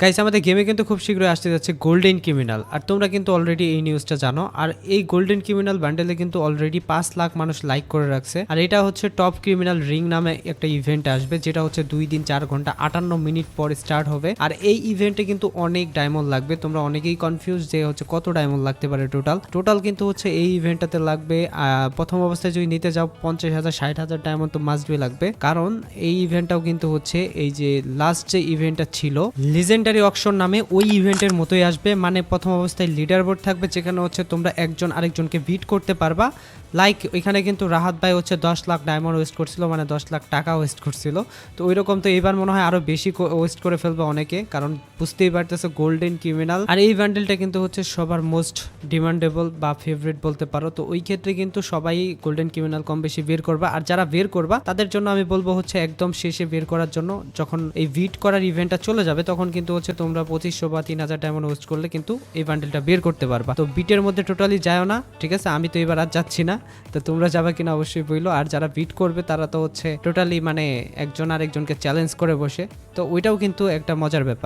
Guys আমাদের গেমে কিন্তু খুব শীঘ্রই আসতে যাচ্ছে গোল্ডেন ক্রিমিনাল আর তোমরা কিন্তু অলরেডি এই নিউজটা জানো। আর এই গোল্ডেন ক্রিমিনাল ব্যান্ডেলে কিন্তু অলরেডি পাঁচ লাখ মানুষ লাইক করে রাখছে। আর এটা হচ্ছে টপ ক্রিমিনাল রিং নামে একটা ইভেন্ট আসবে, যেটা হচ্ছে দুই দিন চার ঘণ্টা আটান্ন মিনিট পর স্টার্ট হবে। আর এই ইভেন্টে কিন্তু অনেক ডায়মন্ড লাগবে। তোমরা অনেকেই কনফিউজ যে হচ্ছে কত ডায়মন্ড লাগতে পারে টোটাল টোটাল কিন্তু হচ্ছে এই ইভেন্টটাতে লাগবে প্রথম অবস্থায় যদি নিতে যাও, পঞ্চাশ হাজার, ষাট হাজার ডায়মন্ড তো মাস্ট বি লাগবে। কারণ এই ইভেন্টটাও কিন্তু হচ্ছে এই যে লাস্ট যে ইভেন্টটা ছিল লিজেন্ডারি অকশন নামে ওই ইভেন্টের মতোই আসবে। মানে প্রথম অবস্থায় লিডার বোর্ড থাকবে, যেখানে হচ্ছে তোমরা একজন আরেকজনকে বিট করতে পারবা। লাইক ওইখানে কিন্তু রাহাত ভাই হচ্ছে দশ লাখ ডায়মন্ড ওয়েস্ট করছিল মানে দশ লাখ টাকা ওয়েস্ট করছিল। তো ওই রকম তো এবার মনে হয় আরও বেশি ওয়েস্ট করে ফেলবে অনেকে, কারণ বুঝতেই পারতেছে গোল্ডেন ক্রিমিনাল আর এই ব্যান্ডেলটা কিন্তু হচ্ছে সবার মোস্ট ডিমান্ডেবল বা ফেভারিট বলতে পারো। তো ওই ক্ষেত্রে কিন্তু সবাই গোল্ডেন ক্রিমিনাল কম বেশি বের করবা। আর যারা বের করবা, তাদের জন্য আমি বলব হচ্ছে একদম শেষে বের করার জন্য। যখন এই ভিট করার ইভেন্টটা চলে যাবে, তখন কিন্তু হচ্ছে তোমরা পঁচিশশো বা তিন হাজার ডায়মন্ড ওয়েস্ট করলে কিন্তু এই বান্ডেলটা বের করতে পারবা। তো বিটের মধ্যে টোটালি যায়ও না, ঠিক আছে? আমি তো এবার আর যাচ্ছি না। তো তোমরা যাবে কিনা অবশ্যই বইলো। আর যারা বিট করবে, তারা তো হচ্ছে টোটালি মানে একজন আরেকজনকে চ্যালেঞ্জ করে বসে। তো ওইটাও কিন্তু একটা মজার ব্যাপার।